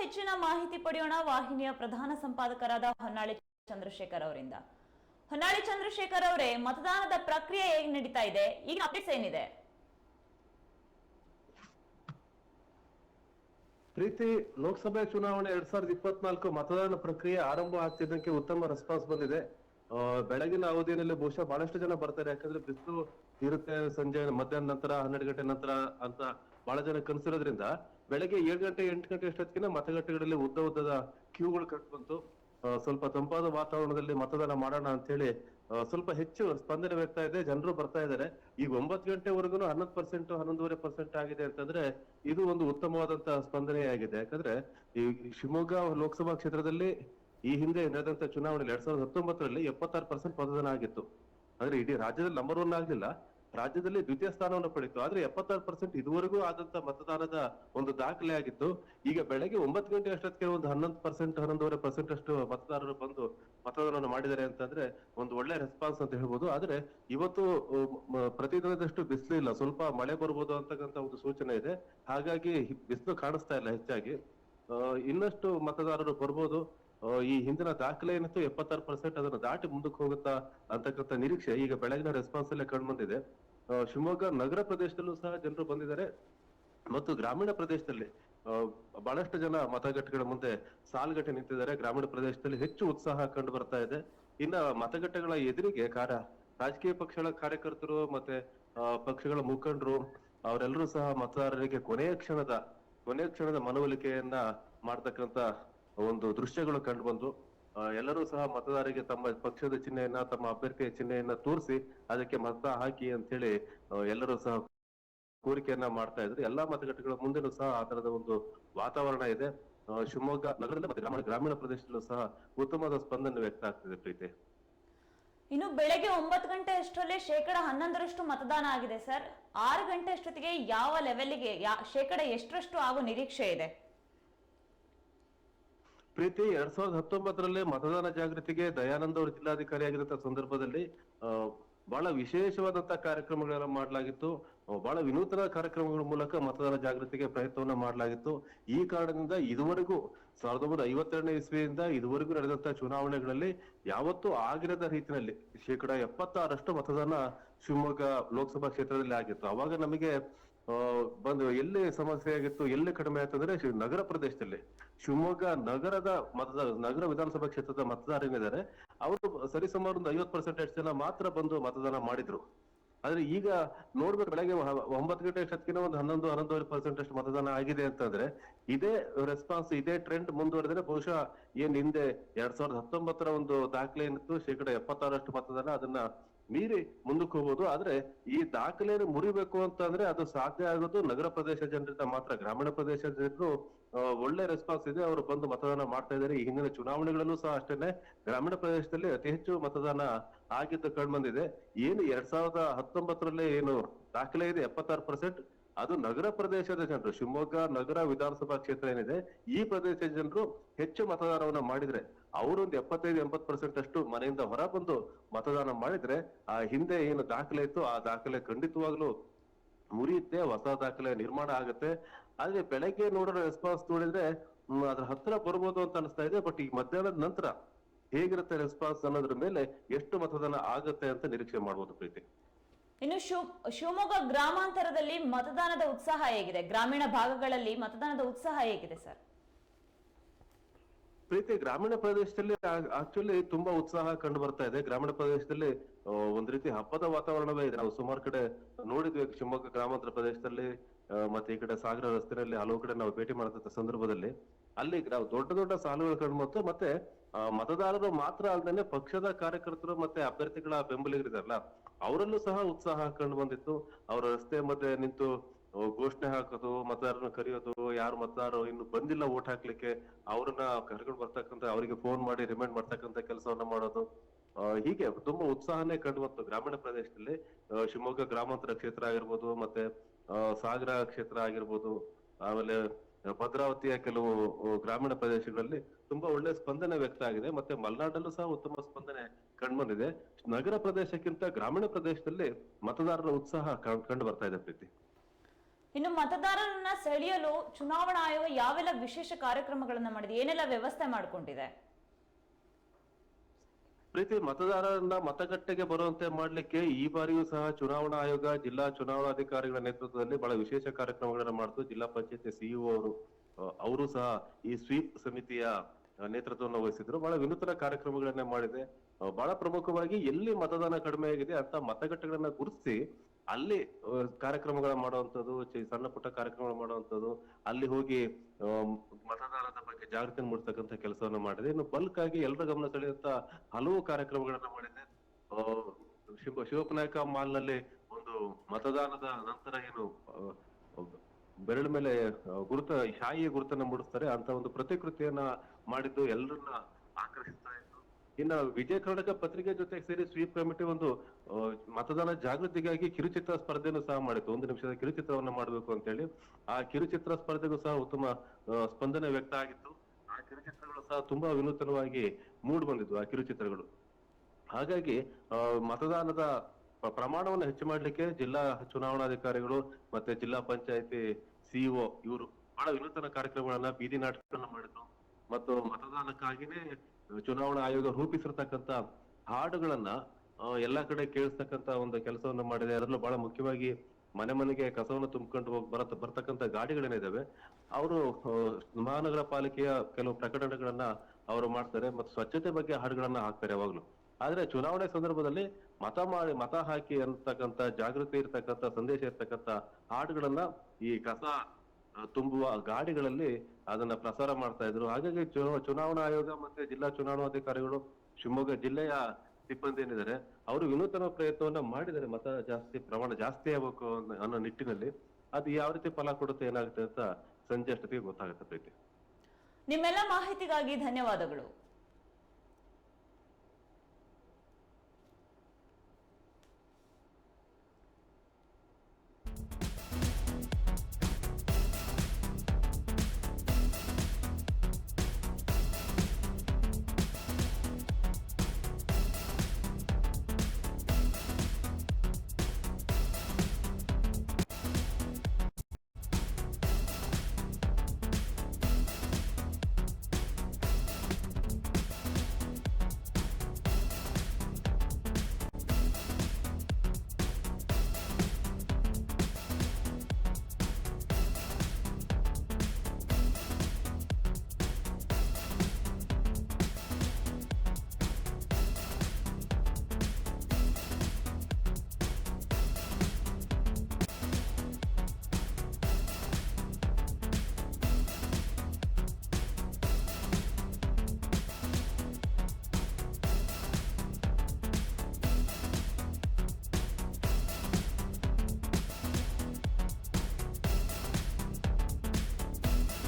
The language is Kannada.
ಹೆಚ್ಚಿನ ಮಾಹಿತಿ ಪಡೆಯೋಣ. ವಾಹಿನಿಯ ಪ್ರಧಾನ ಸಂಪಾದಕರಾದ ಹೊನ್ನಾಳಿ ಚಂದ್ರಶೇಖರ್ ಅವರಿಂದ. ಹೊನ್ನಾಳಿ ಚಂದ್ರಶೇಖರ್ ಅವರೇ, ಮತದಾನದ ಪ್ರಕ್ರಿಯೆ ಹೇಗೆ ನಡೀತಾ ಇದೆ? ಈಗ ಅಪ್ಡೇಟ್ಸ್ ಏನಿದೆ? ಪ್ರೀತಿ, ಲೋಕಸಭೆ ಚುನಾವಣೆ ಎರಡ್ ಸಾವಿರದ ಇಪ್ಪತ್ನಾಲ್ಕು ಮತದಾನ ಪ್ರಕ್ರಿಯೆ ಆರಂಭ ಆಗ್ತಿದ್ದಕ್ಕೆ ಉತ್ತಮ ರೆಸ್ಪಾನ್ಸ್ ಬಂದಿದೆ. ಬೆಳಗಿನ ಅವಧಿಯಲ್ಲಿ ಬಹುಶಃ ಬಹಳಷ್ಟು ಜನ ಬರ್ತಾರೆ. ಯಾಕಂದ್ರೆ ಬಿಸಿಲು ಇರುತ್ತೆ ಸಂಜೆ ಮಧ್ಯಾಹ್ನ ನಂತರ, ಹನ್ನೆರಡು ಗಂಟೆ ನಂತರ ಅಂತ ಬಹಳ ಜನ ಕನ್ಸಿರೋದ್ರಿಂದ. ಬೆಳಗ್ಗೆ ಏಳು ಗಂಟೆ, ಎಂಟು ಗಂಟೆ ಅಷ್ಟೊತ್ತಿಗೆ ಮತಗಟ್ಟೆಗಳಲ್ಲಿ ಉದ್ದ ಉದ್ದದ ಕ್ಯೂಗಳು ಕಟ್ ಬಂತು. ಸ್ವಲ್ಪ ತಂಪಾದ ವಾತಾವರಣದಲ್ಲಿ ಮತದಾನ ಮಾಡೋಣ ಅಂತ ಹೇಳಿ ಸ್ವಲ್ಪ ಹೆಚ್ಚು ಸ್ಪಂದನೆ ವ್ಯಕ್ತ ಇದೆ, ಜನರು ಬರ್ತಾ ಇದ್ದಾರೆ. ಈಗ ಒಂಬತ್ತು ಗಂಟೆವರೆಗೂ ಹನ್ನೊಂದು ಪರ್ಸೆಂಟ್, ಹನ್ನೊಂದೂವರೆ ಪರ್ಸೆಂಟ್ ಆಗಿದೆ ಅಂತಂದ್ರೆ ಇದು ಒಂದು ಉತ್ತಮವಾದಂತಹ ಸ್ಪಂದನೆ ಆಗಿದೆ ಯಾಕಂದ್ರೆ ಈ ಶಿವಮೊಗ್ಗ ಲೋಕಸಭಾ ಕ್ಷೇತ್ರದಲ್ಲಿ ಈ ಹಿಂದೆ ನಡೆದಂತ ಚುನಾವಣೆಯಲ್ಲಿ ಎರಡ್ ಸಾವಿರದ ಹತ್ತೊಂಬತ್ತರಲ್ಲಿ ಎಪ್ಪತ್ತಾರು ಪರ್ಸೆಂಟ್ ಮತದಾನ ಆಗಿತ್ತು. ಅಂದ್ರೆ ಇಡೀ ರಾಜ್ಯದಲ್ಲಿ ನಂಬರ್ ಒನ್ ಆಗ್ಲಿಲ್ಲ. ರಾಜ್ಯದಲ್ಲಿ ದ್ವಿತೀಯ ಸ್ಥಾನವನ್ನು ಪಡೆಯಿತು. ಆದ್ರೆ ಎಪ್ಪತ್ತಾರು ಪರ್ಸೆಂಟ್ ಇದುವರೆಗೂ ಆದಂತ ಮತದಾನದ ಒಂದು ದಾಖಲೆ ಆಗಿತ್ತು. ಈಗ ಬೆಳಗ್ಗೆ ಒಂಬತ್ತು ಗಂಟೆ ಅಷ್ಟೊತ್ತಿಗೆ ಒಂದು ಹನ್ನೊಂದು ಪರ್ಸೆಂಟ್ ಹನ್ನೊಂದೂವರೆ ಪರ್ಸೆಂಟ್ ಅಷ್ಟು ಮತದಾರರು ಬಂದು ಮತದಾನವನ್ನು ಮಾಡಿದ್ದಾರೆ ಅಂತಂದ್ರೆ ಒಂದು ಒಳ್ಳೆ ರೆಸ್ಪಾನ್ಸ್ ಅಂತ ಹೇಳ್ಬೋದು. ಆದ್ರೆ ಇವತ್ತು ಪ್ರತಿ ದಿನದಷ್ಟು ಬಿಸಿಲು ಇಲ್ಲ ಸ್ವಲ್ಪ ಮಳೆ ಬರ್ಬೋದು ಅಂತಕ್ಕಂತ ಒಂದು ಸೂಚನೆ ಇದೆ. ಹಾಗಾಗಿ ಬಿಸಿಲು ಕಾಣಿಸ್ತಾ ಇಲ್ಲ ಹೆಚ್ಚಾಗಿ. ಇನ್ನಷ್ಟು ಮತದಾರರು ಬರ್ಬೋದು. ಈ ಹಿಂದಿನ ದಾಖಲೆ ಏನಿತ್ತು, ಎಪ್ಪತ್ತಾರು ಪರ್ಸೆಂಟ್ ಅದನ್ನು ದಾಟಿ ಮುಂದಕ್ಕೆ ಹೋಗುತ್ತಾ ಅಂತಕ್ಕಂಥ ನಿರೀಕ್ಷೆ ಈಗ ಬೆಳಗಿನ ರೆಸ್ಪಾನ್ಸ್ ಅಲ್ಲೇ ಕಂಡು ಬಂದಿದೆ. ಶಿವಮೊಗ್ಗ ನಗರ ಪ್ರದೇಶದಲ್ಲೂ ಸಹ ಜನರು ಬಂದಿದ್ದಾರೆ. ಮತ್ತು ಗ್ರಾಮೀಣ ಪ್ರದೇಶದಲ್ಲಿ ಬಹಳಷ್ಟು ಜನ ಮತಗಟ್ಟೆಗಳ ಮುಂದೆ ಸಾಲುಗಟ್ಟೆ ನಿಂತಿದ್ದಾರೆ. ಗ್ರಾಮೀಣ ಪ್ರದೇಶದಲ್ಲಿ ಹೆಚ್ಚು ಉತ್ಸಾಹ ಕಂಡು ಬರ್ತಾ ಇದೆ. ಇನ್ನ ಮತಗಟ್ಟೆಗಳ ಎದುರಿಗೆ ಕಾರ, ರಾಜಕೀಯ ಪಕ್ಷಗಳ ಕಾರ್ಯಕರ್ತರು ಮತ್ತೆ ಪಕ್ಷಗಳ ಮುಖಂಡರು, ಅವರೆಲ್ಲರೂ ಸಹ ಮತದಾರರಿಗೆ ಕೊನೆಯ ಕ್ಷಣದ ಕೊನೆಯ ಕ್ಷಣದ ಮನವೊಲಿಕೆಯನ್ನ ಮಾಡ್ತಕ್ಕಂತ ಒಂದು ದೃಶ್ಯಗಳು ಕಂಡು ಬಂದು ಎಲ್ಲರೂ ಸಹ ಮತದಾರರಿಗೆ ತಮ್ಮ ಪಕ್ಷದ ಚಿಹ್ನೆಯನ್ನ, ತಮ್ಮ ಅಭ್ಯರ್ಥಿಯ ಚಿಹ್ನೆಯನ್ನ ತೋರಿಸಿ ಅದಕ್ಕೆ ಮತ ಹಾಕಿ ಅಂತ ಹೇಳಿ ಎಲ್ಲರೂ ಸಹ ಕೋರಿಕೆಯನ್ನ ಮಾಡ್ತಾ ಇದ್ರು. ಎಲ್ಲಾ ಮತಗಟ್ಟೆಗಳ ಮುಂದೆನೂ ಸಹ ಆ ತರದ ಒಂದು ವಾತಾವರಣ ಇದೆ. ಶಿವಮೊಗ್ಗ ನಗರದಲ್ಲಿ ಮತ್ತೆ ಗ್ರಾಮೀಣ ಪ್ರದೇಶದಲ್ಲೂ ಸಹ ಉತ್ತಮವಾದ ಸ್ಪಂದನೆ ವ್ಯಕ್ತ ಆಗ್ತಿದೆ ಪ್ರೀತಿ. ಇನ್ನು ಬೆಳಗ್ಗೆ ಒಂಬತ್ತು ಗಂಟೆ ಅಷ್ಟರಲ್ಲಿ ಶೇಕಡ ಹನ್ನೊಂದರಷ್ಟು ಮತದಾನ ಆಗಿದೆ ಸರ್. ಆರು ಗಂಟೆ ಅಷ್ಟೊತ್ತಿಗೆ ಯಾವ ಲೆವೆಲ್ಗೆ ಶೇಕಡ ಎಷ್ಟರಷ್ಟು ಆಗೋ ನಿರೀಕ್ಷೆ ಇದೆ? ಪ್ರೀತಿ, ಎರಡ್ ಸಾವಿರದ ಹತ್ತೊಂಬತ್ತರಲ್ಲೇ ಮತದಾನ ಜಾಗೃತಿಗೆ ದಯಾನಂದ ಅವರು ಜಿಲ್ಲಾಧಿಕಾರಿ ಆಗಿರಂತ ಸಂದರ್ಭದಲ್ಲಿ ಬಹಳ ವಿಶೇಷವಾದಂತಹ ಕಾರ್ಯಕ್ರಮಗಳನ್ನು ಮಾಡಲಾಗಿತ್ತು. ಬಹಳ ವಿನೂತನ ಕಾರ್ಯಕ್ರಮಗಳ ಮೂಲಕ ಮತದಾರ ಜಾಗೃತಿಗೆ ಪ್ರಯತ್ನವನ್ನ ಮಾಡಲಾಗಿತ್ತು. ಈ ಕಾರಣದಿಂದ ಇದುವರೆಗೂ ಸಾವಿರದ ಒಂಬೈನೂರ ಐವತ್ತೆರಡನೇ ಇಸ್ವಿಯಿಂದ ಇದುವರೆಗೂ ನಡೆದಂತಹ ಚುನಾವಣೆಗಳಲ್ಲಿ ಯಾವತ್ತೂ ಆಗಿರದ ರೀತಿಯಲ್ಲಿ ಶೇಕಡಾ ಎಪ್ಪತ್ತಾರಷ್ಟು ಮತದಾನ ಶಿವಮೊಗ್ಗ ಲೋಕಸಭಾ ಕ್ಷೇತ್ರದಲ್ಲಿ ಆಗಿತ್ತು. ಅವಾಗ ನಮಗೆ ಬಂದು ಎಲ್ಲಿ ಸಮಸ್ಯೆ ಆಗಿತ್ತು, ಎಲ್ಲಿ ಕಡಿಮೆ ಆಯ್ತು ಅಂದ್ರೆ ಶಿ- ನಗರ ಪ್ರದೇಶದಲ್ಲಿ. ಶಿವಮೊಗ್ಗ ನಗರದ ಮತದಾರ ನಗರ ವಿಧಾನಸಭಾ ಕ್ಷೇತ್ರದ ಮತದಾರರಿದ್ದಾರೆ. ಅವರು ಸರಿಸುಮಾರು ಒಂದು ಐವತ್ತು ಪರ್ಸೆಂಟೇಜ್ ಜನ ಮಾತ್ರ ಬಂದು ಮತದಾನ ಮಾಡಿದ್ರು. ಆದ್ರೆ ಈಗ ನೋಡ್ಬೇಕು, ಬೆಳಗ್ಗೆ ಒಂಬತ್ತು ಗಂಟೆ ಅಷ್ಟೊತ್ತಿಗೆ ಒಂದು ಹನ್ನೊಂದು, ಹನ್ನೊಂದುವರೆ ಪರ್ಸೆಂಟ್ ಅಷ್ಟು ಮತದಾನ ಆಗಿದೆ ಅಂತಂದ್ರೆ ಇದೇ ರೆಸ್ಪಾನ್ಸ್ ಇದೇ ಟ್ರೆಂಡ್ ಮುಂದುವರೆದ್ರೆ ಬಹುಶಃ ಏನ್ ಹಿಂದೆ ಎರಡ್ ಸಾವಿರದ ಹತ್ತೊಂಬತ್ತರ ಒಂದು ದಾಖಲೆ ಏನಿತ್ತು, ಶೇಕಡ ಎಪ್ಪತ್ತಾರಷ್ಟು ಮತದಾನ ಅದನ್ನ ಮೀರಿ ಮುಂದಕ್ಕೆ ಹೋಗ್ಬೋದು. ಆದ್ರೆ ಈ ದಾಖಲೆಯನ್ನು ಮುರಿಬೇಕು ಅಂತಂದ್ರೆ ಅದು ಸಾಧ್ಯ ಆಗೋದು ನಗರ ಪ್ರದೇಶ ಜನರಿಂದ ಮಾತ್ರ, ಗ್ರಾಮೀಣ ಪ್ರದೇಶ ಜನರು ಒಳ್ಳೆ ರೆಸ್ಪಾನ್ಸ್ ಇದೆ. ಅವರು ಬಂದು ಮತದಾನ ಮಾಡ್ತಾ ಇದ್ದಾರೆ. ಈ ಹಿಂದಿನ ಚುನಾವಣೆಗಳಲ್ಲೂ ಸಹ ಅಷ್ಟೇನೆ. ಗ್ರಾಮೀಣ ಪ್ರದೇಶದಲ್ಲಿ ಅತಿ ಹೆಚ್ಚು ಮತದಾನ ಆಗಿದ್ದು ಕಂಡು ಬಂದಿದೆ ಏನು ಎರಡ್ ಸಾವಿರದ ಹತ್ತೊಂಬತ್ತರಲ್ಲಿ ಏನು ದಾಖಲೆ ಇದೆ? ಎಪ್ಪತ್ತಾರು ಪರ್ಸೆಂಟ್ ಅದು ನಗರ ಪ್ರದೇಶದ ಜನರು, ಶಿವಮೊಗ್ಗ ನಗರ ವಿಧಾನಸಭಾ ಕ್ಷೇತ್ರ ಏನಿದೆ, ಈ ಪ್ರದೇಶದ ಜನರು ಹೆಚ್ಚು ಮತದಾನವನ್ನ ಮಾಡಿದ್ರೆ, ಅವರೊಂದು ಎಪ್ಪತ್ತೈದು, ಎಂಬತ್ತು ಪರ್ಸೆಂಟ್ ಅಷ್ಟು ಮನೆಯಿಂದ ಹೊರ ಬಂದು ಮತದಾನ ಮಾಡಿದ್ರೆ, ಆ ಹಿಂದೆ ಏನು ದಾಖಲೆ ಇತ್ತು, ಆ ದಾಖಲೆ ಖಂಡಿತವಾಗ್ಲೂ ಮುರಿಯುತ್ತೆ. ಹೊಸ ದಾಖಲೆ ನಿರ್ಮಾಣ ಆಗುತ್ತೆ. ಆದ್ರೆ ಬೆಳಗ್ಗೆ ನೋಡೋ ರೆಸ್ಪಾನ್ಸ್ ನೋಡಿದ್ರೆ ಅದ್ರ ಹತ್ರ ಬರ್ಬೋದು ಅಂತ ಅನಿಸ್ತಾ ಇದೆ ಬಟ್ ಈ ಮಧ್ಯಾಹ್ನದ ನಂತರ ಹೇಗಿರುತ್ತೆ ರೆಸ್ಪಾನ್ಸ್ ಅನ್ನೋದ್ರ ಮೇಲೆ ಎಷ್ಟು ಮತದಾನ ಆಗುತ್ತೆ ಅಂತ ನಿರೀಕ್ಷೆ ಮಾಡಬಹುದು ಪ್ರೀತಿ. ಇನ್ನು ಶಿವ ಶಿವಮೊಗ್ಗ ಗ್ರಾಮಾಂತರದಲ್ಲಿ ಮತದಾನದ ಉತ್ಸಾಹ ಹೇಗಿದೆ? ಗ್ರಾಮೀಣ ಭಾಗಗಳಲ್ಲಿ ಮತದಾನದ ಉತ್ಸಾಹ ಹೇಗಿದೆ ಸರ್? ಪ್ರೀತಿ ಗ್ರಾಮೀಣ ಪ್ರದೇಶದಲ್ಲಿ ಆಕ್ಚುಲಿ ತುಂಬಾ ಉತ್ಸಾಹ ಕಂಡು ಬರ್ತಾ ಇದೆ. ಗ್ರಾಮೀಣ ಪ್ರದೇಶದಲ್ಲಿ ಒಂದ್ ರೀತಿ ಹಬ್ಬದ ವಾತಾವರಣವೇ ಇದೆ. ನಾವು ಸುಮಾರು ಕಡೆ ನೋಡಿದ್ವಿ ಶಿವಮೊಗ್ಗ ಗ್ರಾಮಾಂತರ ಪ್ರದೇಶದಲ್ಲಿ ಮತ್ತೆ ಈ ಕಡೆ ಸಾಗರ ರಸ್ತೆಯಲ್ಲಿ ಹಲವು ಕಡೆ ನಾವು ಭೇಟಿ ಮಾಡಿದಂತ ಸಂದರ್ಭದಲ್ಲಿ ಅಲ್ಲಿ ನಾವು ದೊಡ್ಡ ದೊಡ್ಡ ಸಾಲುಗಳು ಕಂಡು ಮತ್ತೆ ಆ, ಮತದಾರರು ಮಾತ್ರ ಅಲ್ಲದೆ ಪಕ್ಷದ ಕಾರ್ಯಕರ್ತರು ಮತ್ತೆ ಅಭ್ಯರ್ಥಿಗಳ ಬೆಂಬಲಿಗರಿದಾರಲ್ಲ ಅವರಲ್ಲೂ ಸಹ ಉತ್ಸಾಹ ಕಂಡು ಬಂದಿತ್ತು. ಅವರ ರಸ್ತೆ ಮಧ್ಯೆ ನಿಂತು ಘೋಷಣೆ ಹಾಕೋದು ಮತದಾರರನ್ನ ಕರೆಯೋದು ಯಾರು ಮತದಾರರು ಇನ್ನು ಬಂದಿಲ್ಲ ಓಟ್ ಹಾಕ್ಲಿಕ್ಕೆ ಅವ್ರನ್ನ ಕರ್ಕೊಂಡು ಬರ್ತಕ್ಕಂತ ಅವರಿಗೆ ಫೋನ್ ಮಾಡಿ ರಿಮೈಂಡ್ ಮಾಡ್ತಕ್ಕಂತ ಕೆಲಸವನ್ನ ಮಾಡೋದು. ಹೀಗೆ ತುಂಬಾ ಉತ್ಸಾಹನೇ ಕಂಡು ಬಂತು ಗ್ರಾಮೀಣ ಪ್ರದೇಶದಲ್ಲಿ. ಶಿವಮೊಗ್ಗ ಗ್ರಾಮಾಂತರ ಕ್ಷೇತ್ರ ಆಗಿರ್ಬೋದು ಮತ್ತೆ ಸಾಗರ ಕ್ಷೇತ್ರ ಆಗಿರ್ಬೋದು, ಆಮೇಲೆ ಭದ್ರಾವತಿಯ ಕೆಲವು ಗ್ರಾಮೀಣ ಪ್ರದೇಶಗಳಲ್ಲಿ ತುಂಬಾ ಒಳ್ಳೆ ಸ್ಪಂದನೆ ವ್ಯಕ್ತ ಆಗಿದೆ. ಮತ್ತೆ ಮಲೆನಾಡಲ್ಲೂ ಸಹ ಉತ್ತಮ ಸ್ಪಂದನೆ ಕಂಡುಬಂದಿದೆ. ನಗರ ಪ್ರದೇಶಕ್ಕಿಂತ ಗ್ರಾಮೀಣ ಪ್ರದೇಶದಲ್ಲಿ ಮತದಾರರ ಉತ್ಸಾಹ ಕಂಡು ಬರ್ತಾ ಇದೆ ಪ್ರೀತಿ. ಇನ್ನು ಮತದಾರರನ್ನ ಸೆಳೆಯಲು ಚುನಾವಣಾ ಆಯೋಗ ಯಾವೆಲ್ಲ ವಿಶೇಷ ಕಾರ್ಯಕ್ರಮಗಳನ್ನ ಮಾಡಿದೆ? ಏನೆಲ್ಲ ವ್ಯವಸ್ಥೆ ಮಾಡಿಕೊಂಡಿದೆ? ಪ್ರೀತಿ ಮತದಾರರನ್ನ ಮತಗಟ್ಟೆಗೆ ಬರುವಂತೆ ಮಾಡ್ಲಿಕ್ಕೆ ಈ ಬಾರಿಯೂ ಸಹ ಚುನಾವಣಾ ಆಯೋಗ, ಜಿಲ್ಲಾ ಚುನಾವಣಾಧಿಕಾರಿಗಳ ನೇತೃತ್ವದಲ್ಲಿ ಬಹಳ ವಿಶೇಷ ಕಾರ್ಯಕ್ರಮಗಳನ್ನ ಮಾಡಿತು. ಜಿಲ್ಲಾ ಪಂಚಾಯತ್ ಸಿಇಒ ಅವರು ಅವರು ಸಹ ಈ ಸ್ವೀಪ್ ಸಮಿತಿಯ ನೇತೃತ್ವವನ್ನು ವಹಿಸಿದ್ರು. ಬಹಳ ವಿನೂತನ ಕಾರ್ಯಕ್ರಮಗಳನ್ನ ಮಾಡಿದೆ. ಬಹಳ ಪ್ರಮುಖವಾಗಿ ಎಲ್ಲಿ ಮತದಾನ ಕಡಿಮೆ ಆಗಿದೆ ಅಂತ ಮತಗಟ್ಟೆಗಳನ್ನ ಗುರುತಿಸಿ ಅಲ್ಲಿ ಕಾರ್ಯಕ್ರಮಗಳ ಮಾಡುವಂತದ್ದು ಚಿ- ಸಣ್ಣ ಪುಟ್ಟ ಕಾರ್ಯಕ್ರಮಗಳು ಮಾಡುವಂತದ್ದು ಅಲ್ಲಿ ಹೋಗಿ ಮತದಾನದ ಬಗ್ಗೆ ಜಾಗೃತಿ ಮೂಡಿಸ್ತಕ್ಕಂಥ ಕೆಲಸವನ್ನ ಮಾಡಿದೆ. ಇನ್ನು ಬಲ್ಕ್ ಆಗಿ ಎಲ್ಲರ ಗಮನ ಸೆಳೆಯುವಂತ ಹಲವು ಕಾರ್ಯಕ್ರಮಗಳನ್ನ ಮಾಡಿದೆ. ಶಿವ ಶಿವಪ್ಪನಾಯಕ ಮಾಲ್ನಲ್ಲಿ ಒಂದು ಮತದಾನದ ನಂತರ ಏನು ಬೆರಳ ಮೇಲೆ ಗುರುತ, ಶಾಯಿಯ ಗುರುತನ್ನ ಮೂಡಿಸ್ತಾರೆ. ಅಂತ ಒಂದು ಪ್ರತಿಕೃತಿಯನ್ನ ಮಾಡಿದ್ದು ಎಲ್ಲರನ್ನ ಆಕರ್ಷಿಸ್ತಾ ಇತ್ತು. ಇನ್ನ ವಿಜಯ ಕರ್ನಾಟಕ ಪತ್ರಿಕೆ ಜೊತೆ ಸೇರಿ ಸ್ವೀಪ್ ಕಮಿಟಿ ಒಂದು ಮತದಾನ ಜಾಗೃತಿಗಾಗಿ ಕಿರುಚಿತ್ರ ಸ್ಪರ್ಧೆಯನ್ನು ಸಹ ಮಾಡಿತ್ತು. ಒಂದು ನಿಮಿಷದ ಕಿರುಚಿತ್ರವನ್ನ ಮಾಡಬೇಕು ಅಂತ ಹೇಳಿ ಆ ಕಿರುಚಿತ್ರ ಸ್ಪರ್ಧೆಗೂ ಸಹ ಉತ್ತಮ ಸ್ಪಂದನೆ ವ್ಯಕ್ತ ಆಗಿತ್ತು. ಆ ಕಿರುಚಿತ್ರಗಳು ಸಹ ತುಂಬಾ ವಿನೂತನವಾಗಿ ಮೂಡ್ ಬಂದಿದ್ವು ಆ ಕಿರುಚಿತ್ರಗಳು. ಹಾಗಾಗಿ ಮತದಾನದ ಪ್ರ- ಪ್ರಮಾಣವನ್ನು ಹೆಚ್ಚು ಮಾಡಲಿಕ್ಕೆ ಜಿಲ್ಲಾ ಚುನಾವಣಾಧಿಕಾರಿಗಳು ಮತ್ತೆ ಜಿಲ್ಲಾ ಪಂಚಾಯತಿ ಸಿಇಒ ಇವರು ಬಹಳ ವಿನೂತನ ಕಾರ್ಯಕ್ರಮಗಳನ್ನ ಬೀದಿ ನಾಟಕಗಳನ್ನ ಮಾಡಿದ್ರು. ಮತ್ತು ಮತದಾನಕ್ಕಾಗಿನೇ ಚುನಾವಣಾ ಆಯೋಗ ರೂಪಿಸಿರ್ತಕ್ಕಂತ ಹಾಡುಗಳನ್ನ ಎಲ್ಲ ಕಡೆ ಕೇಳಿಸ್ತಕ್ಕಂತ ಒಂದು ಕೆಲಸವನ್ನ ಮಾಡಿದೆ. ಅದರಲ್ಲೂ ಬಹಳ ಮುಖ್ಯವಾಗಿ ಮನೆ ಮನೆಗೆ ಕಸವನ್ನು ತುಂಬಿಕೊಂಡು ಹೋಗಿ ಬರತ್ ಬರ್ತಕ್ಕಂತ ಗಾಡಿಗಳೇನಿದಾವೆ, ಅವರು ಮಹಾನಗರ ಪಾಲಿಕೆಯ ಕೆಲವು ಪ್ರಕಟಣೆಗಳನ್ನ ಅವರು ಮಾಡ್ತಾರೆ ಮತ್ತು ಸ್ವಚ್ಛತೆ ಬಗ್ಗೆ ಹಾಡುಗಳನ್ನ ಹಾಕ್ತಾರೆ ಯಾವಾಗ್ಲೂ. ಆದ್ರೆ ಚುನಾವಣೆ ಸಂದರ್ಭದಲ್ಲಿ ಮತ ಮಾಡಿ, ಮತ ಹಾಕಿ ಅಂತಕ್ಕಂತ ಜಾಗೃತಿ ಇರ್ತಕ್ಕಂತ ಸಂದೇಶ ಇರ್ತಕ್ಕಂತ ಹಾಡುಗಳನ್ನ ಈ ಕಸ ತುಂಬುವ ಗಾಡಿಗಳಲ್ಲಿ ಅದನ್ನ ಪ್ರಸಾರ ಮಾಡ್ತಾ ಇದ್ರು. ಹಾಗಾಗಿ ಚುನಾವಣಾ ಆಯೋಗ ಮತ್ತೆ ಜಿಲ್ಲಾ ಚುನಾವಣಾ ಅಧಿಕಾರಿಗಳು ಶಿವಮೊಗ್ಗ ಜಿಲ್ಲೆಯ ಸಿಬ್ಬಂದಿ ಏನಿದ್ದಾರೆ ಅವರು ವಿನೂತನ ಪ್ರಯತ್ನವನ್ನ ಮಾಡಿದ್ದಾರೆ. ಮತ ಜಾಸ್ತಿ, ಪ್ರಮಾಣ ಜಾಸ್ತಿ ಆಗಬೇಕು ಅನ್ನೋ- ಅನ್ನೋ ನಿಟ್ಟಿನಲ್ಲಿ ಅದು ಯಾವ ರೀತಿ ಫಲ ಕೊಡುತ್ತೆ, ಏನಾಗುತ್ತೆ ಅಂತ ಸಂಜೆ ಅಷ್ಟೊತ್ತಿಗೆ ಗೊತ್ತಾಗುತ್ತೆ ಪ್ರೀತಿ. ನಿಮ್ಮೆಲ್ಲ ಮಾಹಿತಿಗಾಗಿ ಧನ್ಯವಾದಗಳು.